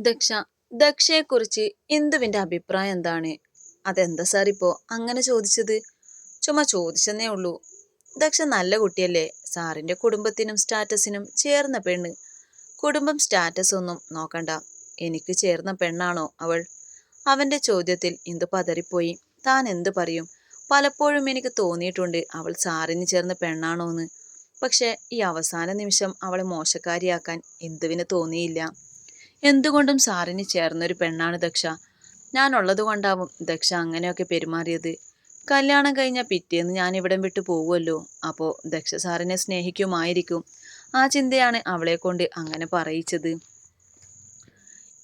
ദക്ഷ ദക്ഷയെക്കുറിച്ച് ഇന്ദുവിന്റെ അഭിപ്രായം എന്താണ്? അതെന്താ സാർ ഇപ്പോ അങ്ങനെ ചോദിച്ചത്? ചുമ്മാ ചോദിച്ചെന്നേ ഉള്ളൂ. ദക്ഷ നല്ല കുട്ടിയല്ലേ? സാറിന്റെ കുടുംബത്തിനും സ്റ്റാറ്റസിനും ചേർന്ന പെണ്ണ്. കുടുംബം സ്റ്റാറ്റസ് ഒന്നും നോക്കണ്ട. എനിക്ക് ചേർന്ന പെണ്ണാണോ അവൾ? അവന്റെ ചോദ്യത്തിൽ ഇന്ദു പതറിപ്പോയി. താൻ എന്ത് പറയും? പലപ്പോഴും എനിക്ക് തോന്നിയിട്ടുണ്ട് അവൾ സാറിന് ചേർന്ന പെണ്ണാണോന്ന്. പക്ഷേ ഈ അവസാന നിമിഷം അവളെ മോശക്കാരിയാക്കാൻ ഇന്ദുവിന് തോന്നിയില്ല. എന്തുകൊണ്ടും സാറിന് ചേർന്നൊരു പെണ്ണാണ് ദക്ഷ. ഞാൻ ഉള്ളത് കൊണ്ടാവും ദക്ഷ അങ്ങനെയൊക്കെ പെരുമാറിയത്. കല്യാണം കഴിഞ്ഞ പിറ്റേന്ന് ഞാൻ ഇവിടം വിട്ടു പോവുമല്ലോ അപ്പോൾ ദക്ഷ സാറിനെ സ്നേഹിക്കുമായിരിക്കും. ആ ചിന്തയാണ് അവളെ കൊണ്ട് അങ്ങനെ പറയിച്ചത്.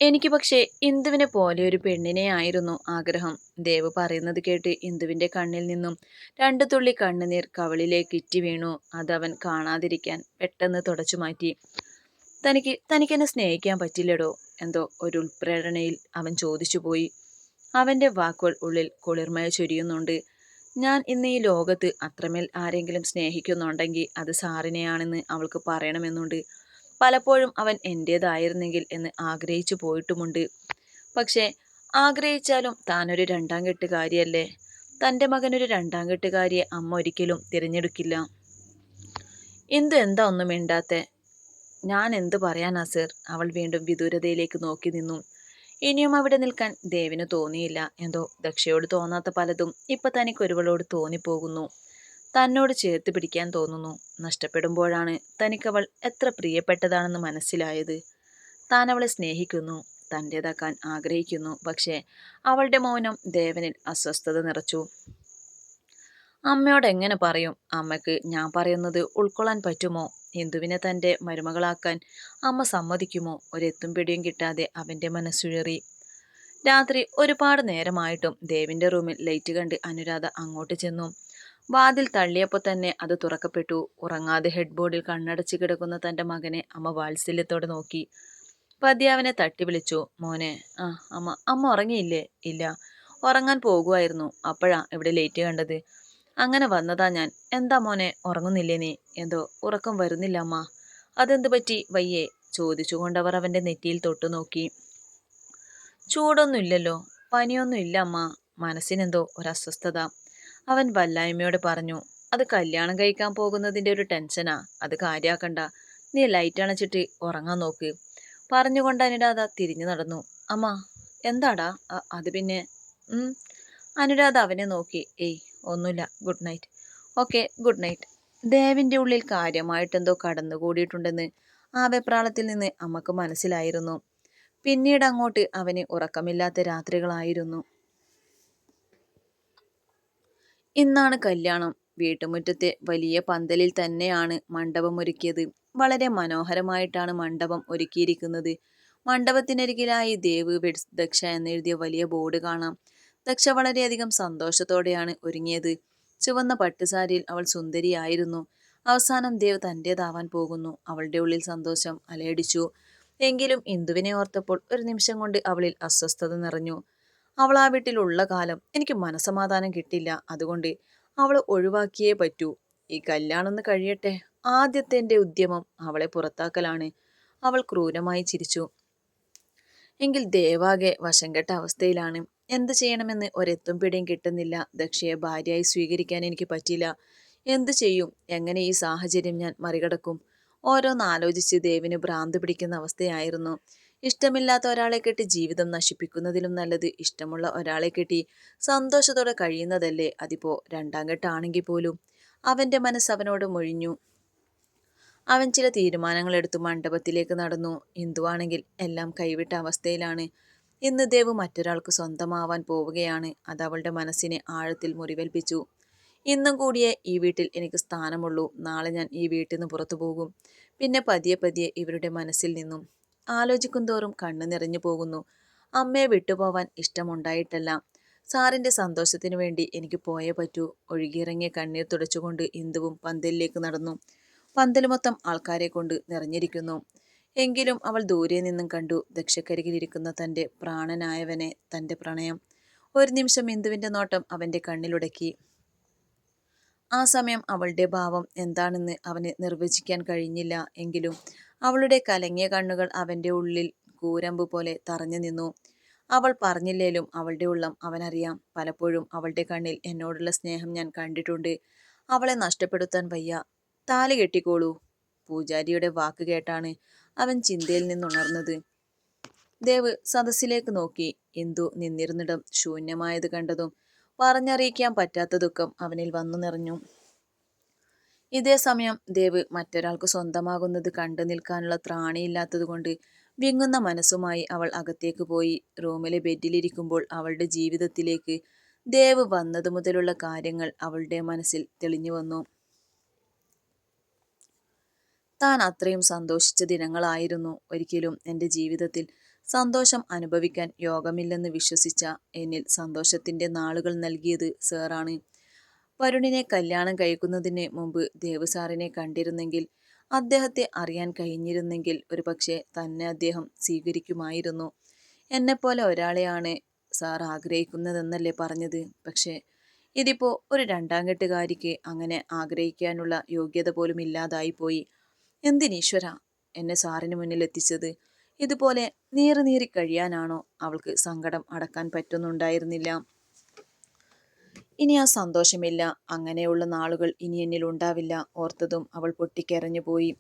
എനിക്ക് പക്ഷേ ഇന്ദുവിനെ പോലെ ഒരു പെണ്ണിനെ ആയിരുന്നു ആഗ്രഹം. ദേവ് പറയുന്നത് കേട്ട് ഇന്ദുവിന്റെ കണ്ണിൽ നിന്നും രണ്ടു തുള്ളി കണ്ണുനീർ കവളിലേക്ക് ഇറ്റി വീണു. അതവൻ കാണാതിരിക്കാൻ പെട്ടെന്ന് തുടച്ചു മാറ്റി. തനിക്ക് തനിക്കെന്നെ സ്നേഹിക്കാൻ പറ്റില്ലടോ. എന്തോ ഒരു ഉൾപ്രേരണയിൽ അവൻ ചോദിച്ചു പോയി. അവന്റെ വാക്കുകൾ ഉള്ളിൽ കുളിർമയ ചൊരിയുന്നുണ്ട്. ഞാൻ ഇന്ന് ഈ ലോകത്ത് അത്രമേൽ ആരെങ്കിലും സ്നേഹിക്കുന്നുണ്ടെങ്കിൽ അത് സാറിനെയാണെന്ന് അവൾക്ക് പറയണമെന്നുണ്ട്. പലപ്പോഴും അവൻ എന്റേതായിരുന്നെങ്കിൽ എന്ന് ആഗ്രഹിച്ചു പോയിട്ടുമുണ്ട്. പക്ഷേ ആഗ്രഹിച്ചാലും താനൊരു രണ്ടാം കെട്ടുകാരിയല്ലേ? തന്റെ മകനൊരു രണ്ടാം കെട്ടുകാരിയെ അമ്മ ഒരിക്കലും തിരഞ്ഞെടുക്കില്ല. എന്ത് എന്താ ഒന്നും മിണ്ടാത്തെ? ഞാൻ എന്ത് പറയാനാ സർ? അവൾ വീണ്ടും വിദൂരതയിലേക്ക് നോക്കി നിന്നു. ഇനിയും അവിടെ നിൽക്കാൻ ദേവിന് തോന്നിയില്ല. എന്തോ ദക്ഷയോട് തോന്നാത്ത പലതും ഇപ്പൊ തനിക്ക് ഒരുവളോട് തോന്നിപ്പോകുന്നു. തന്നോട് ചേർത്ത് പിടിക്കാൻ തോന്നുന്നു. നഷ്ടപ്പെടുമ്പോഴാണ് തനിക്കവൾ എത്ര പ്രിയപ്പെട്ടതാണെന്ന് മനസ്സിലായത്. താൻ അവളെ സ്നേഹിക്കുന്നു തന്റേതാക്കാൻ ആഗ്രഹിക്കുന്നു. പക്ഷേ അവളുടെ മൗനം ദേവനിൽ അസ്വസ്ഥത നിറച്ചു. അമ്മയോട് എങ്ങനെ പറയും? അമ്മയ്ക്ക് ഞാൻ പറയുന്നത് ഉൾക്കൊള്ളാൻ പറ്റുമോ? ഹിന്ദുവിനെ തന്റെ മരുമകളാക്കാൻ അമ്മ സമ്മതിക്കുമോ? ഒരെത്തും പിടിയും കിട്ടാതെ അവന്റെ മനസ്സുഴറി രാത്രി ഒരുപാട് നേരമായിട്ടും ദേവിന്റെ റൂമിൽ ലൈറ്റ് കണ്ട് അനുരാധ അങ്ങോട്ട് ചെന്നു. വാതിൽ തള്ളിയപ്പോൾ തന്നെ അത് തുറക്കപ്പെട്ടു. ഉറങ്ങാതെ ഹെഡ്ബോർഡിൽ കണ്ണടച്ച് കിടക്കുന്ന തന്റെ മകനെ അമ്മ വാത്സല്യത്തോടെ നോക്കി. പതിയെ അവനെ തട്ടി വിളിച്ചു. മോനെ ആ അമ്മ അമ്മ ഉറങ്ങിയില്ലേ? ഇല്ല ഉറങ്ങാൻ പോകുമായിരുന്നു അപ്പോഴാ ഇവിടെ ലേറ്റ് കണ്ടത്. അങ്ങനെ വന്നതാ ഞാൻ. എന്താ മോനെ ഉറങ്ങുന്നില്ലേ നീ? എന്തോ ഉറക്കം വരുന്നില്ല അമ്മ. അതെന്ത് പറ്റി? വയ്യേ ചോദിച്ചുകൊണ്ടവർ അവന്റെ നെറ്റിയിൽ തൊട്ടു നോക്കി. ചൂടൊന്നുമില്ലല്ലോ പനിയൊന്നും ഇല്ല അമ്മ. മനസ്സിനെന്തോ ഒരസ്വസ്ഥത. അവൻ വല്ലായ്മയോട് പറഞ്ഞു അത് കല്യാണം കഴിക്കാൻ പോകുന്നതിന്റെ ഒരു ടെൻഷനാ. അത് കാര്യാക്കണ്ട. നീ ലൈറ്റ് അണച്ചിട്ട് ഉറങ്ങാൻ നോക്ക്. പറഞ്ഞുകൊണ്ട് അനുരാധ തിരിഞ്ഞു നടന്നു. അമ്മ എന്താടാ? അത് പിന്നെ അനുരാധ അവനെ നോക്കി. ഏയ് ഒന്നുമില്ല. Good night okay good night ദേവിന്റെ ഉള്ളിൽ കാര്യമായിട്ടെന്തോ കടന്നുകൂടിയിട്ടുണ്ടെന്ന് ആ വെപ്രാളത്തിൽ നിന്ന് അമ്മയ്ക്ക് മനസ്സിലായിരുന്നു. പിന്നീട് അങ്ങോട്ട് അവന് ഉറക്കമില്ലാത്ത രാത്രികളായിരുന്നു. ഇന്നാണ് കല്യാണം. വീട്ടുമുറ്റത്തെ വലിയ പന്തലിൽ തന്നെയാണ് മണ്ഡപം ഒരുക്കിയത്. വളരെ മനോഹരമായിട്ടാണ് മണ്ഡപം ഒരുക്കിയിരിക്കുന്നത്. മണ്ഡപത്തിനരികിലായി ദേവ് വെഡ്സ് ദക്ഷ എന്നെഴുതിയ വലിയ ബോർഡ് കാണാം. ദക്ഷ വളരെയധികം സന്തോഷത്തോടെയാണ് ഒരുങ്ങിയത്. ചുവന്ന പട്ടുസാരിയിൽ അവൾ സുന്ദരിയായിരുന്നു. അവസാനം ദേവ് തന്റേതാവാൻ പോകുന്നു. അവളുടെ ഉള്ളിൽ സന്തോഷം അലയടിച്ചു. എങ്കിലും ഇന്ദുവിനെ ഓർത്തപ്പോൾ ഒരു നിമിഷം കൊണ്ട് അവളിൽ അസ്വസ്ഥത നിറഞ്ഞു. അവൾ ആ വീട്ടിലുള്ള കാലം എനിക്ക് മനസമാധാനം കിട്ടില്ല. അതുകൊണ്ട് അവൾ ഒഴിവാക്കിയേ പറ്റൂ. ഈ കല്യാണം ഒന്ന് കഴിയട്ടെ. ആദ്യത്തെ എന്റെ ഉദ്യമം അവളെ പുറത്താക്കലാണ്. അവൾ ക്രൂരമായി ചിരിച്ചു. എങ്കിൽ ദേവാകെ വശം കെട്ട അവസ്ഥയിലാണ്. എന്ത് ചെയ്യണമെന്ന് ഒരെത്തും പിടിയും കിട്ടുന്നില്ല. ദക്ഷയെ ഭാര്യയായി സ്വീകരിക്കാൻ എനിക്ക് പറ്റില്ല. എന്ത് ചെയ്യും? എങ്ങനെ ഈ സാഹചര്യം ഞാൻ മറികടക്കും? ഓരോന്നാലോചിച്ച് ദേവിന് ഭ്രാന്ത് പിടിക്കുന്ന അവസ്ഥയായിരുന്നു. ഇഷ്ടമില്ലാത്ത ഒരാളെ കെട്ടി ജീവിതം നശിപ്പിക്കുന്നതിലും നല്ലത് ഇഷ്ടമുള്ള ഒരാളെ കെട്ടി സന്തോഷത്തോടെ കഴിയുന്നതല്ലേ? അതിപ്പോ രണ്ടാം കെട്ടാണെങ്കിൽ പോലും. അവന്റെ മനസ്സ് അവനോട് മൊഴിഞ്ഞു. അവൻ ചില തീരുമാനങ്ങൾ എടുത്തു മണ്ഡപത്തിലേക്ക് നടന്നു. ഹിന്ദുവാണെങ്കിൽ എല്ലാം കൈവിട്ട അവസ്ഥയിലാണ്. ഇന്ന് ദേവ് മറ്റൊരാൾക്ക് സ്വന്തമാവാൻ പോവുകയാണ്. അത് അവളുടെ മനസ്സിനെ ആഴത്തിൽ മുറിവേൽപ്പിച്ചു. ഇന്നും കൂടിയേ ഈ വീട്ടിൽ എനിക്ക് സ്ഥാനമുള്ളൂ. നാളെ ഞാൻ ഈ വീട്ടിൽ നിന്ന് പുറത്തു പോകും. പിന്നെ പതിയെ പതിയെ ഇവരുടെ മനസ്സിൽ നിന്നും ആലോചിക്കും തോറും കണ്ണു നിറഞ്ഞു പോകുന്നു. അമ്മയെ വിട്ടുപോവാൻ ഇഷ്ടമുണ്ടായിട്ടല്ല. സാറിന്റെ സന്തോഷത്തിനു വേണ്ടി എനിക്ക് പോയേ പറ്റൂ. ഒഴുകിയിറങ്ങിയ കണ്ണീർ തുടച്ചുകൊണ്ട് ഇന്ദുവും പന്തലിലേക്ക് നടന്നു. പന്തൽ മൊത്തം ആൾക്കാരെ കൊണ്ട് നിറഞ്ഞിരിക്കുന്നു. എങ്കിലും അവൾ ദൂരെ നിന്നും കണ്ടു ദക്ഷക്കരികിലിരിക്കുന്ന തന്റെ പ്രാണനായവനെ തന്റെ പ്രണയം. ഒരു നിമിഷം ഇന്ദുവിന്റെ നോട്ടം അവന്റെ കണ്ണിലുടക്കി. ആ സമയം അവളുടെ ഭാവം എന്താണെന്ന് അവന് നിർവചിക്കാൻ കഴിഞ്ഞില്ല എങ്കിലും അവളുടെ കലങ്ങിയ കണ്ണുകൾ അവന്റെ ഉള്ളിൽ കൂരമ്പ് പോലെ തറഞ്ഞു നിന്നു. അവൾ പറഞ്ഞില്ലേലും അവളുടെ ഉള്ളം അവനറിയാം. പലപ്പോഴും അവളുടെ കണ്ണിൽ എന്നോടുള്ള സ്നേഹം ഞാൻ കണ്ടിട്ടുണ്ട്. അവളെ നഷ്ടപ്പെടുത്താൻ വയ്യ. താലി കെട്ടിക്കോളൂ. പൂജാരിയുടെ വാക്ക് കേട്ടാണ് അവൻ ചിന്തയിൽ നിന്നുണർന്നത്. ദേവ് സദസ്സിലേക്ക് നോക്കി. എന്തു നിന്നിരുന്നിടം ശൂന്യമായത് കണ്ടതും പറഞ്ഞറിയിക്കാൻ പറ്റാത്ത ദുഃഖം അവനിൽ വന്നു നിറഞ്ഞു. ഇതേ സമയം ദേവ് മറ്റൊരാൾക്ക് സ്വന്തമാകുന്നത് കണ്ടു നിൽക്കാനുള്ള ത്രാണിയില്ലാത്തതുകൊണ്ട് വിങ്ങുന്ന മനസ്സുമായി അവൾ അകത്തേക്ക് പോയി. റൂമിലെ ബെഡിലിരിക്കുമ്പോൾ അവളുടെ ജീവിതത്തിലേക്ക് ദേവ് വന്നതു മുതലുള്ള കാര്യങ്ങൾ അവളുടെ മനസ്സിൽ തെളിഞ്ഞു വന്നു. താൻ അത്രയും സന്തോഷിച്ച ദിനങ്ങളായിരുന്നു ഒരിക്കലും എന്റെ ജീവിതത്തിൽ. സന്തോഷം അനുഭവിക്കാൻ യോഗമില്ലെന്ന് വിശ്വസിച്ച എന്നിൽ സന്തോഷത്തിന്റെ നാളുകൾ നൽകിയത് സാറാണ്. വരുണിനെ കല്യാണം കഴിക്കുന്നതിന് മുമ്പ് ദേവസാറിനെ കണ്ടിരുന്നെങ്കിൽ അദ്ദേഹത്തെ അറിയാൻ കഴിഞ്ഞിരുന്നെങ്കിൽ ഒരുപക്ഷെ തന്നെ അദ്ദേഹം സ്വീകരിക്കുമായിരുന്നു. എന്നെപ്പോലെ ഒരാളെയാണ് സാർ ആഗ്രഹിക്കുന്നതെന്നല്ലേ പറഞ്ഞത്. പക്ഷേ ഇതിപ്പോൾ ഒരു രണ്ടാം കെട്ടുകാരിക്ക് അങ്ങനെ ആഗ്രഹിക്കാനുള്ള യോഗ്യത പോലും ഇല്ലാതായിപ്പോയി. എന്തിനീശ്വര എന്നെ സാറിന് മുന്നിൽ എത്തിച്ചത്? ഇതുപോലെ നീറി നീറി കഴിയാനാണോ അവൾക്ക് സങ്കടം അടക്കാൻ പറ്റുന്നുണ്ടായിരുന്നില്ല. ഇനി ആ സന്തോഷമില്ല. അങ്ങനെയുള്ള നാളുകൾ ഇനി എന്നിൽ ഉണ്ടാവില്ല ഓർത്തതും അവൾ പൊട്ടിക്കരഞ്ഞു പോയി.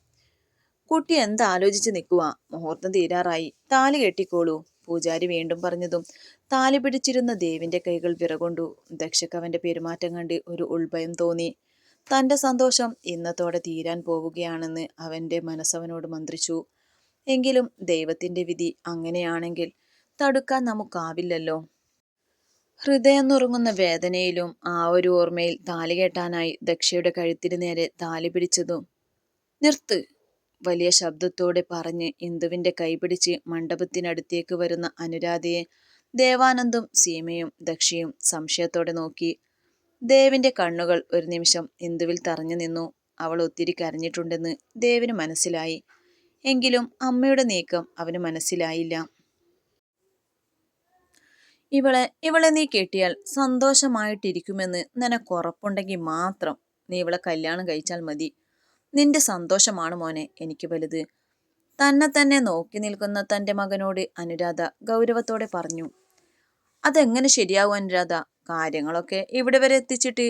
കുട്ടി എന്താലോചിച്ച് നിൽക്കുക മുഹൂർത്തം തീരാറായി. താലി കെട്ടിക്കോളൂ. പൂജാരി വീണ്ടും പറഞ്ഞതും താലി പിടിച്ചിരുന്ന ദേവിന്റെ കൈകൾ വിറകൊണ്ടു. ദക്ഷക്കവന്റെ പെരുമാറ്റം കണ്ട് ഒരു ഉൾഭയം തോന്നി. തന്റെ സന്തോഷം ഇന്നത്തോടെ തീരാൻ പോവുകയാണെന്ന് അവന്റെ മനസ്സവനോട് മന്ത്രിച്ചു. എങ്കിലും ദൈവത്തിന്റെ വിധി അങ്ങനെയാണെങ്കിൽ തടുക്കാൻ നമുക്കാവില്ലല്ലോ. ഹൃദയം നുറുങ്ങുന്ന വേദനയിലും ആ ഒരു ഓർമ്മയിൽ താലി കെട്ടാനായി ദക്ഷയുടെ കഴുത്തിന് നേരെ താലി പിടിച്ചതും നിർത്ത് വലിയ ശബ്ദത്തോടെ പറഞ്ഞ് ഇന്ദുവിന്റെ കൈപിടിച്ച് മണ്ഡപത്തിനടുത്തേക്ക് വരുന്ന അനുരാധയെ ദേവാനന്ദും സീമയും ദക്ഷയും സംശയത്തോടെ നോക്കി. ദേവിന്റെ കണ്ണുകൾ ഒരു നിമിഷം ഇന്ദുവിൽ തറഞ്ഞു നിന്നു. അവൾ ഒത്തിരി കരഞ്ഞിട്ടുണ്ടെന്ന് ദേവിന് മനസ്സിലായി. എങ്കിലും അമ്മയുടെ നീക്കം അവന് മനസ്സിലായില്ല. ഇവളെ ഇവളെ നീ കെട്ടിയാൽ സന്തോഷമായിട്ടിരിക്കുമെന്ന് നിനക്കുറപ്പുണ്ടെങ്കിൽ മാത്രം നീ ഇവളെ കല്യാണം കഴിച്ചാൽ മതി. നിന്റെ സന്തോഷമാണ് മോനെ എനിക്ക് വലുത്. തന്നെ തന്നെ നോക്കി നിൽക്കുന്ന തന്റെ മകനോട് അനുരാധ ഗൗരവത്തോടെ പറഞ്ഞു. അതെങ്ങനെ ശരിയാവും അനുരാധ? കാര്യങ്ങളൊക്കെ ഇവിടെ വരെ എത്തിച്ചിട്ട്?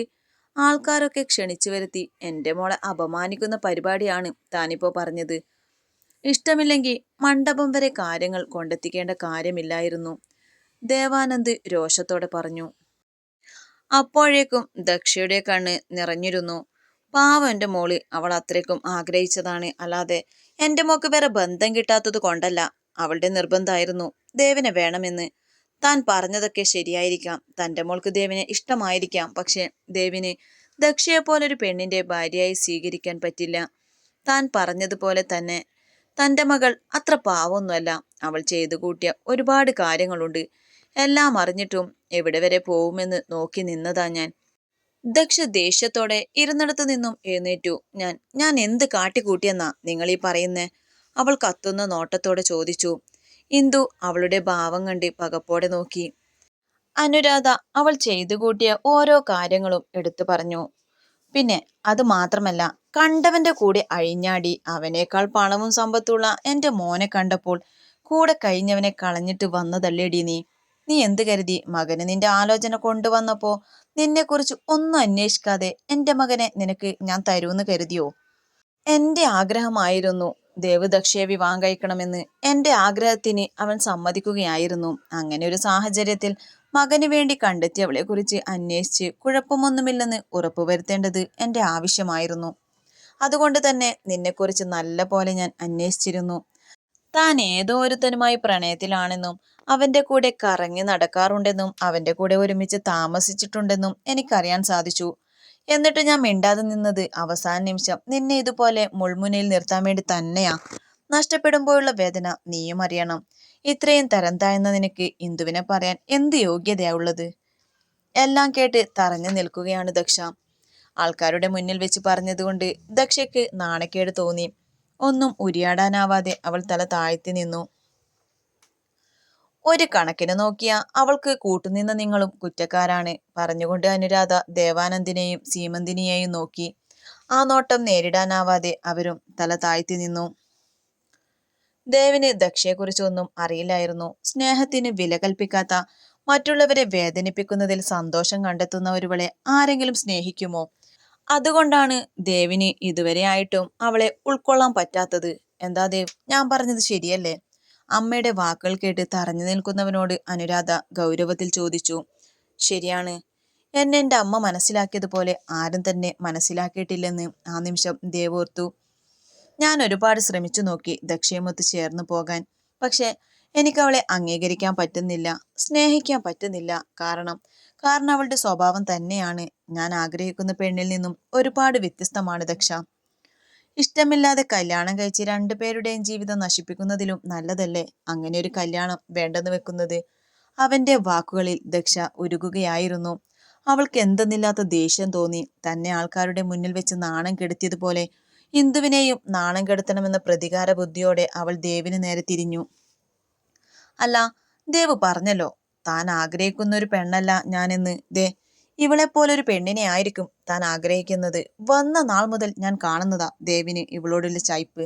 ആൾക്കാരൊക്കെ ക്ഷണിച്ചു വരുത്തി. എന്റെ മോളെ അപമാനിക്കുന്ന പരിപാടിയാണ് താനിപ്പോൾ പറഞ്ഞത്. ഇഷ്ടമില്ലെങ്കിൽ മണ്ഡപം വരെ കാര്യങ്ങൾ കൊണ്ടെത്തിക്കേണ്ട കാര്യമില്ലായിരുന്നു. ദേവാനന്ദ് രോഷത്തോടെ പറഞ്ഞു. അപ്പോഴേക്കും ദക്ഷയുടെ കണ്ണ് നിറഞ്ഞിരുന്നു. പാവം എന്റെ മോൾ. അവൾ അത്രയ്ക്കും ആഗ്രഹിച്ചതാണ്. അല്ലാതെ എന്റെ മോക്ക് വേറെ ബന്ധം കിട്ടാത്തത് കൊണ്ടല്ല. അവളുടെ നിർബന്ധമായിരുന്നു. ദേവനെ വേണമെന്ന്. താൻ പറഞ്ഞതൊക്കെ ശരിയായിരിക്കാം. തന്റെ മോൾക്ക് ദേവിനെ ഇഷ്ടമായിരിക്കാം. പക്ഷേ ദേവിന് ദക്ഷയെ പോലൊരു പെണ്ണിന്റെ ഭാര്യയായി സ്വീകരിക്കാൻ പറ്റില്ല. താൻ പറഞ്ഞതുപോലെ തന്നെ തന്റെ മകൾ അത്ര പാവമൊന്നുമല്ല അവൾ ചെയ്തു കൂട്ടിയ ഒരുപാട് കാര്യങ്ങളുണ്ട്. എല്ലാം അറിഞ്ഞിട്ടും എവിടെ വരെ പോവുമെന്ന് നോക്കി നിന്നതാ ഞാൻ. ദക്ഷ ദേഷ്യത്തോടെ ഇരുന്നിടത്തു നിന്നും എഴുന്നേറ്റു. ഞാൻ ഞാൻ എന്ത് കാട്ടിക്കൂട്ടിയെന്നാ നിങ്ങൾ ഈ പറയുന്നേ? അവൾ കത്തുന്ന നോട്ടത്തോടെ ചോദിച്ചു. ഇന്ദു അവളുടെ ഭാവം കണ്ട് പകപ്പോടെ നോക്കി. അനുരാധ അവൾ ചെയ്തു കൂട്ടിയ ഓരോ കാര്യങ്ങളും എടുത്തു പറഞ്ഞു. പിന്നെ അത് മാത്രമല്ല കണ്ടവന്റെ കൂടെ അഴിഞ്ഞാടി അവനേക്കാൾ പണവും സമ്പത്തുള്ള എന്റെ മോനെ കണ്ടപ്പോൾ കൂടെ കഴിഞ്ഞവനെ കളഞ്ഞിട്ട് വന്നതല്ലേടി നീ? നീ എന്ത് കരുതി? മകന് നിന്റെ ആലോചന കൊണ്ടുവന്നപ്പോ നിന്നെക്കുറിച്ച് ഒന്നും അന്വേഷിക്കാതെ എന്റെ മകനെ നിനക്ക് ഞാൻ തരൂന്ന് കരുതിയോ? എന്റെ ആഗ്രഹമായിരുന്നു ദേവദക്ഷയെ വിവാഹം കഴിക്കണമെന്ന് എന്റെ ആഗ്രഹത്തിന് അവൻ സമ്മതിക്കുകയായിരുന്നു. അങ്ങനെ ഒരു സാഹചര്യത്തിൽ മകന് വേണ്ടി കണ്ടെത്തിയവളെ കുറിച്ച് അന്വേഷിച്ച് കുഴപ്പമൊന്നുമില്ലെന്ന് ഉറപ്പുവരുത്തേണ്ടത് എന്റെ ആവശ്യമായിരുന്നു. അതുകൊണ്ട് തന്നെ നിന്നെക്കുറിച്ച് നല്ല പോലെ ഞാൻ അന്വേഷിച്ചിരുന്നു. താൻ ഏതോ ഒരുത്തനുമായി പ്രണയത്തിലാണെന്നും അവന്റെ കൂടെ കറങ്ങി നടക്കാറുണ്ടെന്നും അവന്റെ കൂടെ ഒരുമിച്ച് താമസിച്ചിട്ടുണ്ടെന്നും എനിക്കറിയാൻ സാധിച്ചു. എന്നിട്ട് ഞാൻ മിണ്ടാതെ നിന്നത്. അവസാന നിമിഷം നിന്നെ ഇതുപോലെ മുൾമുനയിൽ നിർത്താൻ വേണ്ടി തന്നെയാ. നഷ്ടപ്പെടുമ്പോഴുള്ള വേദന നീയും അറിയണം. ഇത്രയും തരം താഴ്ന്ന നിനക്ക് ഇന്ദുവിനെ പറയാൻ എന്ത് യോഗ്യതയാ ഉള്ളത്? എല്ലാം കേട്ട് തറഞ്ഞു നിൽക്കുകയാണ് ദക്ഷ. ആൾക്കാരുടെ മുന്നിൽ വെച്ച് പറഞ്ഞതുകൊണ്ട് ദക്ഷയ്ക്ക് നാണക്കേട് തോന്നി. ഒന്നും ഉരിയാടാനാവാതെ അവൾ തല താഴ്ത്തി നിന്നു. ഒരു കണക്കിന് നോക്കിയ അവൾക്ക് കൂട്ടുനിന്ന നിങ്ങളും കുറ്റക്കാരാണ്. പറഞ്ഞുകൊണ്ട് അനുരാധ ദേവാനന്ദിനെയും സീമന്തിനിയെയും നോക്കി. ആ നോട്ടം നേരിടാനാവാതെ അവരും തല താഴ്ത്തി നിന്നു. ദേവിന് ദക്ഷയെക്കുറിച്ചൊന്നും അറിയില്ലായിരുന്നു. സ്നേഹത്തിന് വില കൽപ്പിക്കാത്ത മറ്റുള്ളവരെ വേദനിപ്പിക്കുന്നതിൽ സന്തോഷം കണ്ടെത്തുന്ന ഒരുവളെ ആരെങ്കിലും സ്നേഹിക്കുമോ? അതുകൊണ്ടാണ് ദേവിന് ഇതുവരെ ആയിട്ടും അവളെ ഉൾക്കൊള്ളാൻ പറ്റാത്തത്. എന്താ ദേവ്? ഞാൻ പറഞ്ഞത് ശരിയല്ലേ? അമ്മയുടെ വാക്കുകൾ കേട്ട് തറഞ്ഞു നിൽക്കുന്നവനോട് അനുരാധ ഗൗരവത്തിൽ ചോദിച്ചു ശരിയാണ്. എന്നെ എന്റെ അമ്മ മനസ്സിലാക്കിയതുപോലെ ആരും തന്നെ മനസ്സിലാക്കിയിട്ടില്ലെന്ന് ആ നിമിഷം ദേവോർത്തു ഞാൻ ഒരുപാട് ശ്രമിച്ചു നോക്കി ദക്ഷിണമൊത്ത് ചേർന്ന് പോകാൻ. പക്ഷേ എനിക്ക് അവളെ അംഗീകരിക്കാൻ പറ്റുന്നില്ല സ്നേഹിക്കാൻ പറ്റുന്നില്ല. കാരണം കാരണം അവളുടെ സ്വഭാവം തന്നെയാണ്. ഞാൻ ആഗ്രഹിക്കുന്ന പെണ്ണിൽ നിന്നും ഒരുപാട് വ്യത്യസ്തമാണ് ദക്ഷ. ഇഷ്ടമില്ലാതെ കല്യാണം കഴിച്ച് രണ്ടുപേരുടെയും ജീവിതം നശിപ്പിക്കുന്നതിലും നല്ലതല്ലേ? അങ്ങനെ ഒരു കല്യാണം വേണ്ടെന്ന് വെക്കുന്നത്? അവന്റെ വാക്കുകളിൽ ദക്ഷ ഉരുകുകയായിരുന്നു. അവൾക്ക് എന്തെന്നില്ലാത്ത ദേഷ്യം തോന്നി. തന്നെ ആൾക്കാരുടെ മുന്നിൽ വെച്ച് നാണം കെടുത്തിയതുപോലെ ഇന്ദുവിനെയും നാണം കെടുത്തണമെന്ന പ്രതികാര ബുദ്ധിയോടെ അവൾ ദേവിന് നേരെ തിരിഞ്ഞു. അല്ല ദേവ് പറഞ്ഞല്ലോ താൻ ആഗ്രഹിക്കുന്ന ഒരു പെണ്ണല്ല ഞാനെന്ന്. ദേ ഇവളെപ്പോലൊരു പെണ്ണിനെ ആയിരിക്കും താൻ ആഗ്രഹിക്കുന്നത്. വന്ന നാൾ മുതൽ ഞാൻ കാണുന്നതാ ദേവിന് ഇവളോടുള്ള ചായ്പ്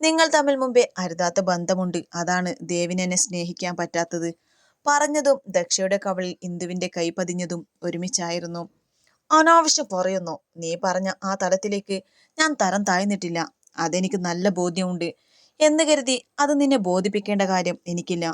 നിങ്ങൾ തമ്മിൽ മുമ്പേ അരുതാത്ത ബന്ധമുണ്ട്. അതാണ് ദേവിനെന്നെ സ്നേഹിക്കാൻ പറ്റാത്തത്. പറഞ്ഞതും ദക്ഷയുടെ കവളിൽ ഇന്ദുവിന്റെ കൈ പതിഞ്ഞതും ഒരുമിച്ചായിരുന്നു. അനാവശ്യം പറയുന്നു. നീ പറഞ്ഞ ആ തലത്തിലേക്ക് ഞാൻ തരം താഴ്ന്നിട്ടില്ല. അതെനിക്ക് നല്ല ബോധ്യമുണ്ട്. എന്ന് കരുതി അത് നിന്നെ ബോധിപ്പിക്കേണ്ട കാര്യം എനിക്കില്ല.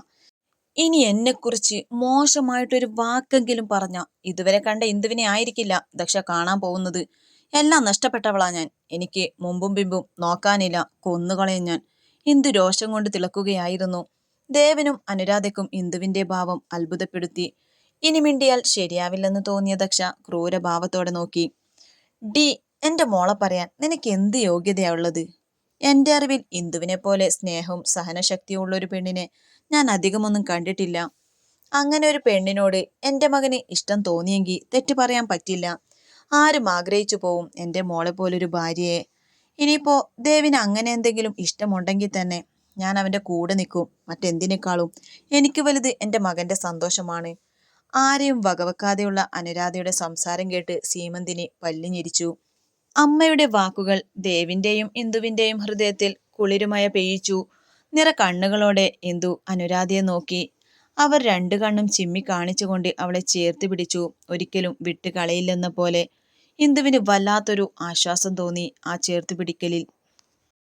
ഇനി എന്നെക്കുറിച്ച് മോശമായിട്ടൊരു വാക്കെങ്കിലും പറഞ്ഞ ഇതുവരെ കണ്ട ഇന്ദുവിനെ ആയിരിക്കില്ല ദക്ഷ കാണാൻ പോകുന്നത്. എല്ലാം നഷ്ടപ്പെട്ടവളാ ഞാൻ. എനിക്ക് മുമ്പും പിമ്പും നോക്കാനില്ല കൊന്നുകളയും ഞാൻ. ഇന്ദു രോഷം കൊണ്ട് തിളക്കുകയായിരുന്നു. ദേവനും അനുരാധയ്ക്കും ഇന്ദുവിന്റെ ഭാവം അത്ഭുതപ്പെടുത്തി. ഇനി മിണ്ടിയാൽ ശരിയാവില്ലെന്ന് തോന്നിയ ദക്ഷ ക്രൂരഭാവത്തോടെ നോക്കി. ഡി എന്റെ മോളെ പറയാൻ നിനക്ക് എന്ത് യോഗ്യതയാ ഉള്ളത്? എന്റെ അറിവിൽ ഇന്ദുവിനെ പോലെ സ്നേഹവും സഹനശക്തിയും ഉള്ള ഒരു പെണ്ണിനെ ഞാൻ അധികമൊന്നും കണ്ടിട്ടില്ല. അങ്ങനെ ഒരു പെണ്ണിനോട് എന്റെ മകന് ഇഷ്ടം തോന്നിയെങ്കിൽ തെറ്റു പറയാൻ പറ്റില്ല. ആരും ആഗ്രഹിച്ചു പോവും എന്റെ മോളെ പോലൊരു ഭാര്യയെ. ഇനിയിപ്പോ ദേവിന് അങ്ങനെ എന്തെങ്കിലും ഇഷ്ടമുണ്ടെങ്കിൽ തന്നെ ഞാൻ അവന്റെ കൂടെ നിൽക്കും. മറ്റെന്തിനേക്കാളും എനിക്ക് വലുത് എന്റെ മകന്റെ സന്തോഷമാണ്. ആരെയും വകവെക്കാതെയുള്ള അനുരാധയുടെ സംസാരം കേട്ട് സീമന്തിനി പല്ലിഞ്ഞിരിച്ചു. അമ്മയുടെ വാക്കുകൾ ദേവിന്റെയും ഇന്ദുവിന്റെയും ഹൃദയത്തിൽ കുളിരുമയ പെയ്യിച്ചു. നിറ കണ്ണുകളോടെ ഇന്ദു അനുരാധയെ നോക്കി. അവർ രണ്ടു കണ്ണും ചിമ്മി കാണിച്ചുകൊണ്ട് അവളെ ചേർത്ത് പിടിച്ചു. ഒരിക്കലും വിട്ട് കളയില്ലെന്ന പോലെ ഇന്ദുവിന് വല്ലാത്തൊരു ആശ്വാസം തോന്നി ആ ചേർത്ത് പിടിക്കലിൽ.